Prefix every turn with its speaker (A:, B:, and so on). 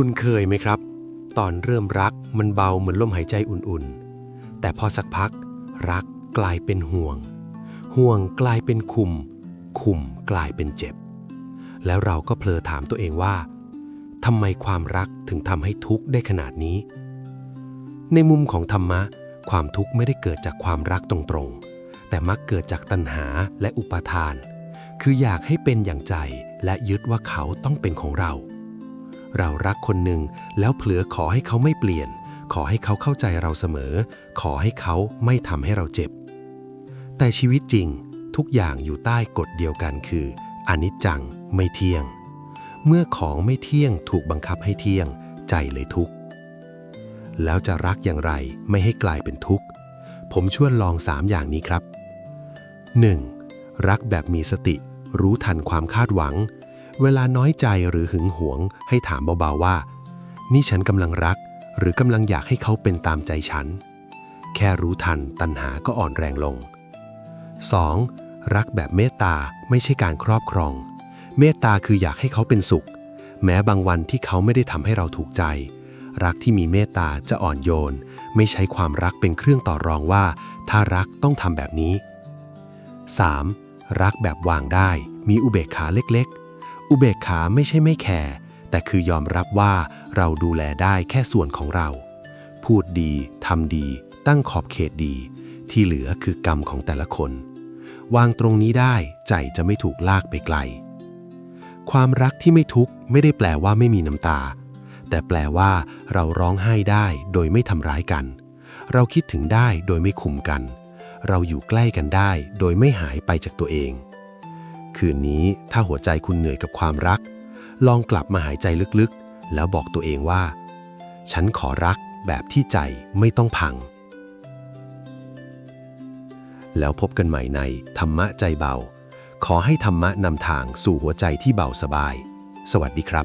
A: คุณเคยไหมครับ ตอนเริ่มรักมันเบาเหมือนลมหายใจอุ่นๆ แต่พอสักพัก รักกลายเป็นห่วง ห่วงกลายเป็นคุม คุมกลายเป็นเจ็บ แล้วเราก็เพลอถามตัวเองว่าทำไมความรักถึงทำให้ทุกข์ได้ขนาดนี้ ในมุมของธรรมะ ความทุกข์ไม่ได้เกิดจากความรักตรงๆ แต่มักเกิดจากตัณหาและอุปาทาน คืออยากให้เป็นอย่างใจและยึดว่าเขาต้องเป็นของเรา เรารักคนหนึ่ง แล้วเผลอขอให้เขาไม่เปลี่ยน ขอให้เขาเข้าใจเราเสมอ ขอให้เขาไม่ทำให้เราเจ็บ แต่ชีวิตจริงทุกอย่างอยู่ใต้กฎเดียวกันคืออนิจจังไม่เที่ยง เมื่อของไม่เที่ยงถูกบังคับให้เที่ยง ใจเลยทุกข์แล้วจะรักอย่างไรไม่ให้กลายเป็นทุกข์ ผมชวนลองสามอย่างนี้ครับ 1. รักแบบมีสติ รู้ทันความคาดหวัง เวลาน้อยใจหรือหึงหวง ให้ถามเบาๆว่า นี่ฉันกำลังรัก หรือกำลังอยากให้เขาเป็นตามใจฉัน แค่รู้ทันตัณหาก็อ่อนแรงลง 2. รักแบบเมตตาไม่ใช่การครอบครอง เมตตาคืออยากให้เขาเป็นสุข แม้บางวันที่เขาไม่ได้ทำให้เราถูกใจ รักที่มีเมตตาจะอ่อนโยน ไม่ใช้ความรักเป็นเครื่องต่อรองว่า ถ้ารักต้องทำแบบนี้ 3. รักแบบวางได้ มีอุเบกขาเล็กๆ อุเบกขาไม่ใช่ไม่แคร์แต่คือยอมรับว่าเราดูแลได้แค่ส่วนของเรา พูดดีทำดี ตั้งขอบเขตดี ที่เหลือคือกรรมของแต่ละคน วางตรงนี้ได้ใจจะไม่ถูกลากไปไกล ความรักที่ไม่ทุกข์ไม่ได้แปลว่าไม่มีน้ำตา แต่แปลว่าเราร้องไห้ได้โดยไม่ทำร้ายกัน เราคิดถึงได้โดยไม่คุมกัน เราอยู่ใกล้กันได้โดยไม่หายไปจากตัวเอง คืนนี้ถ้าหัวใจคุณเหนื่อยกับความรัก ลองกลับมาหายใจลึกๆ แล้วบอกตัวเองว่า ฉันขอรักแบบที่ใจไม่ต้องพัง แล้วพบกันใหม่ในธรรมะใจเบา ขอให้ธรรมะนำทางสู่หัวใจที่เบาสบาย สวัสดีครับ